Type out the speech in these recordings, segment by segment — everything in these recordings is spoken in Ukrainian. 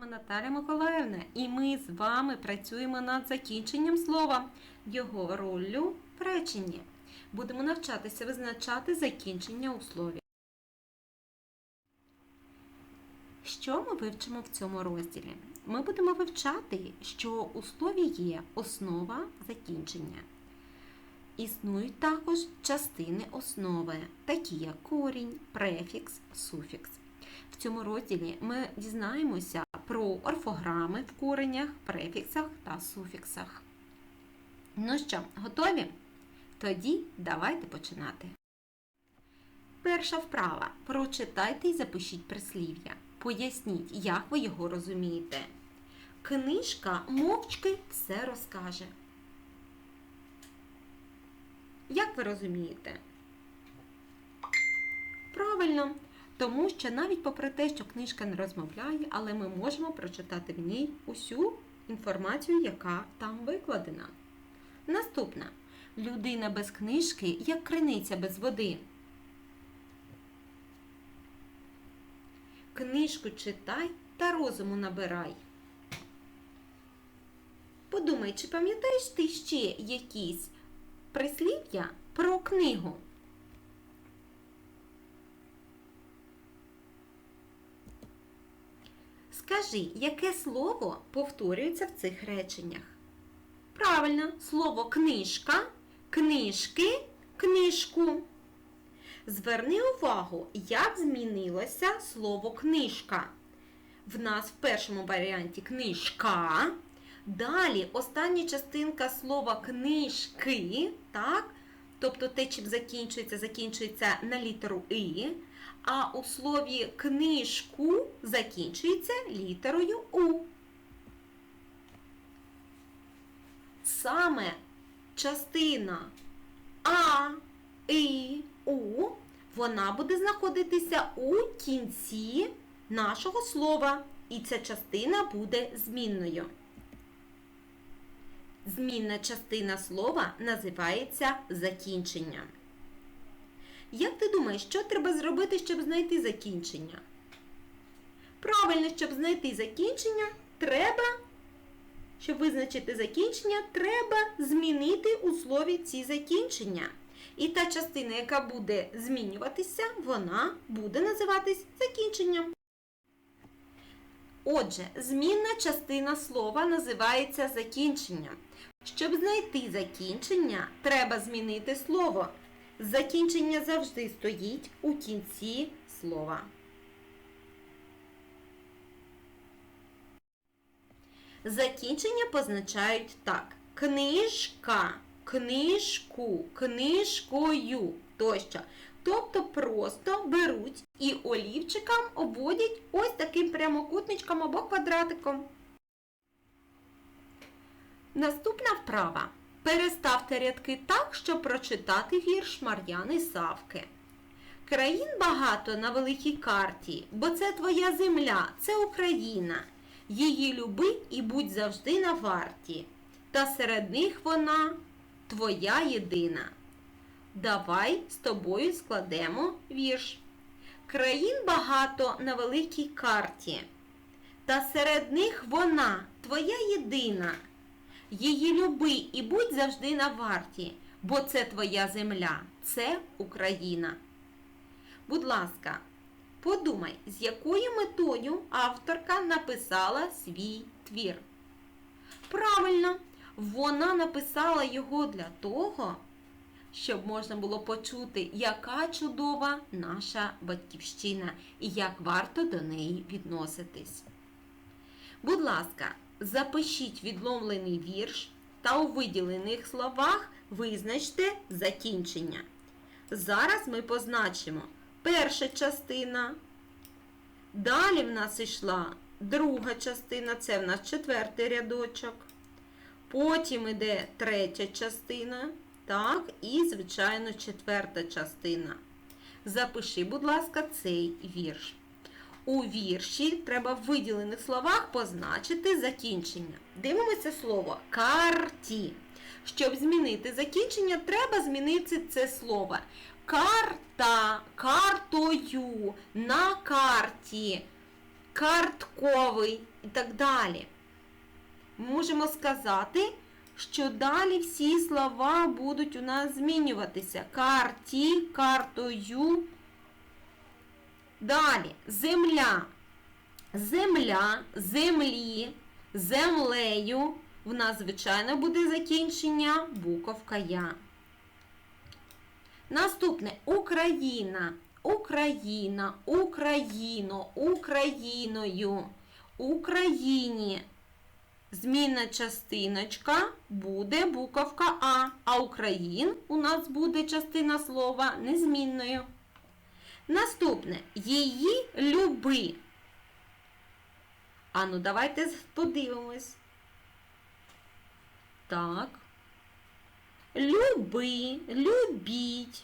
вами Наталя Миколаївна, і ми з вами працюємо над закінченням слова, його роллю в реченні. Будемо навчатися визначати закінчення у слові. Що ми вивчимо в цьому розділі? Ми будемо вивчати, що у слові є основа закінчення. Існують також частини основи, такі як корінь, префікс, суфікс. В цьому розділі ми дізнаємося про орфограми в коренях, префіксах та суфіксах. Ну що, готові? Тоді давайте починати. Перша вправа. Прочитайте і запишіть прислів'я. Поясніть, як ви його розумієте. Книжка мовчки все розкаже. Як ви розумієте? Правильно, тому що навіть попри те, що книжка не розмовляє, але ми можемо прочитати в ній усю інформацію, яка там викладена. Наступна. Людина без книжки, як криниця без води. Книжку читай та розуму набирай. Подумай, чи пам'ятаєш ти ще якісь прислів'я про книгу? Скажи, яке слово повторюється в цих реченнях? Правильно, слово книжка, книжки, книжку. Зверни увагу, як змінилося слово книжка. В нас в першому варіанті книжка. Далі остання частинка слова книжки, так? Тобто те, чим закінчується, закінчується на літеру І, а у слові книжку закінчується літерою У. Саме частина А, І, У, вона буде знаходитися у кінці нашого слова, і ця частина буде змінною. Змінна частина слова називається закінчення. Як ти думаєш, що треба зробити, щоб знайти закінчення? Правильно, щоб знайти закінчення, треба, щоб визначити закінчення, треба змінити у слові ці закінчення. І та частина, яка буде змінюватися, вона буде називатись закінченням. Отже, змінна частина слова називається закінченням. Щоб знайти закінчення, треба змінити слово. Закінчення завжди стоїть у кінці слова. Закінчення позначають так: книжка, книжку, книжкою тощо. Тобто просто беруть і олівчиком обводять ось таким прямокутничком або квадратиком. Наступна вправа. Переставте рядки так, щоб прочитати вірш Мар'яни Савки. Країн багато на великій карті, бо це твоя земля, це Україна. Її люби і будь завжди на варті. Та серед них вона твоя єдина. Давай з тобою складемо вірш. Країн багато на великій карті. Та серед них вона твоя єдина. Її люби і будь завжди на варті, бо це твоя земля, це Україна. Будь ласка, подумай, з якою метою авторка написала свій твір. Правильно, вона написала його для того, щоб можна було почути, яка чудова наша батьківщина і як варто до неї відноситись. Будь ласка, запишіть відломлений вірш та у виділених словах визначте закінчення. Зараз ми позначимо перша частина. Далі в нас йшла друга частина, це в нас четвертий рядочок. Потім йде третя частина. Так, і, звичайно, четверта частина. Запиши, будь ласка, цей вірш. У вірші треба в виділених словах позначити закінчення. Дивимося слово карті. Щоб змінити закінчення, треба змінити це слово. Карта, картою, на карті. картковий і так далі. Можемо сказати, що далі всі слова будуть у нас змінюватися. Карті, картою. Далі земля. Земля, землі, землею. В нас, звичайно, буде закінчення буковка Я. Наступне Україна. Україна, Україно, Україною, Україні. Змінна частиночка буде буковка А, а Україн у нас буде частина слова незмінною. Наступне її люби. Ану, давайте подивимось. Так. Люби, любіть.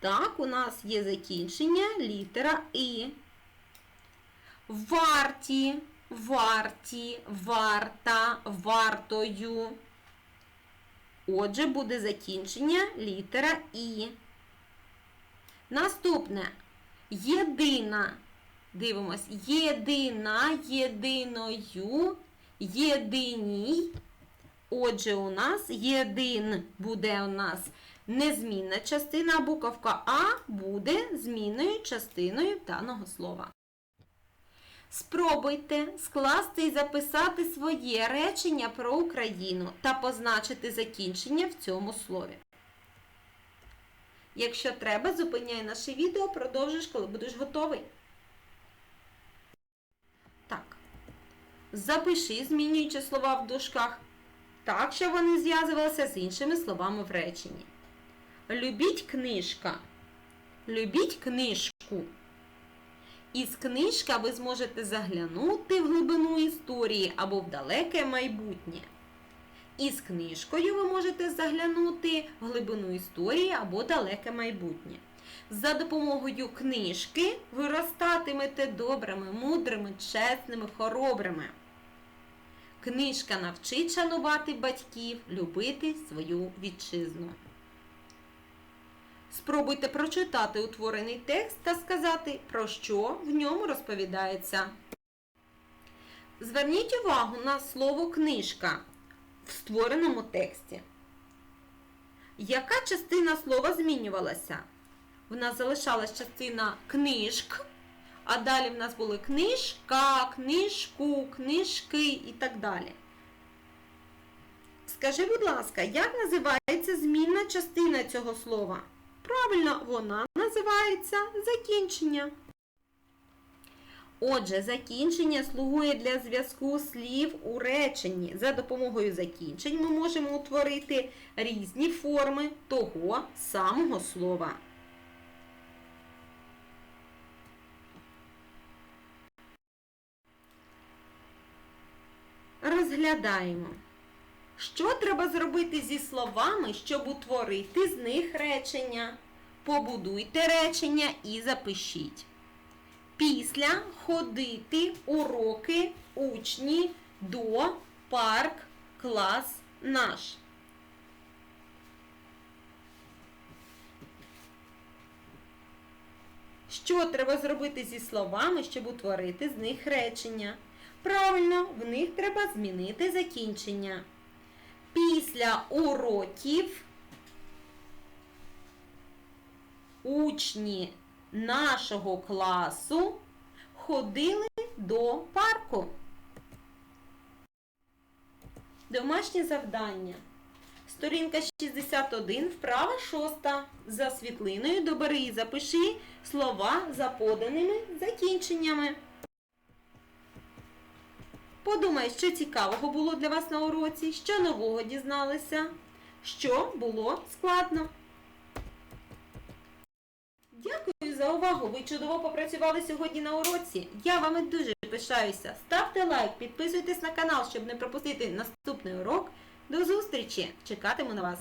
Так, у нас є закінчення літера І. Варті, варті, варта, вартою. Отже, буде закінчення літера І. Наступне єдина. Дивимось. Єдина, єдиною, єдиній. Отже, у нас єдин буде у нас незмінна частина, а буковка А буде змінною частиною даного слова. Спробуйте скласти і записати своє речення про Україну та позначити закінчення в цьому слові. Якщо треба, зупиняй наше відео, продовжиш, коли будеш готовий. Так. Запиши, змінюючи слова в дужках, так, щоб вони зв'язувалися з іншими словами в реченні. Любіть книжка. Любіть книжку. Із книжка ви зможете заглянути в глибину історії або в далеке майбутнє. Із книжкою ви можете заглянути в глибину історії або далеке майбутнє. За допомогою книжки ви ростатимете добрими, мудрими, чесними, хоробрими. Книжка навчить шанувати батьків, любити свою вітчизну. Спробуйте прочитати утворений текст та сказати, про що в ньому розповідається. Зверніть увагу на слово книжка в створеному тексті. Яка частина слова змінювалася? В нас залишалась частина книжк, а далі в нас були книжка, книжку, книжки і так далі. Скажи, будь ласка, як називається змінна частина цього слова? Правильно, вона називається закінчення. Отже, закінчення слугує для зв'язку слів у реченні. За допомогою закінчень ми можемо утворити різні форми того самого слова. Розглядаємо. Що треба зробити зі словами, щоб утворити з них речення? Побудуйте речення і запишіть. Після ходити уроки учні до парк клас наш. Що треба зробити зі словами, щоб утворити з них речення? Правильно, в них треба змінити закінчення. Після уроків учні нашого класу ходили до парку. Домашнє завдання. Сторінка 61, вправа 6. За світлиною добери і запиши слова за поданими закінченнями. Подумай, що цікавого було для вас на уроці, що нового дізналися, що було складно. Дякую за увагу! Ви чудово попрацювали сьогодні на уроці. Я вами дуже пишаюся. Ставте лайк, підписуйтесь на канал, щоб не пропустити наступний урок. До зустрічі! Чекатиму на вас!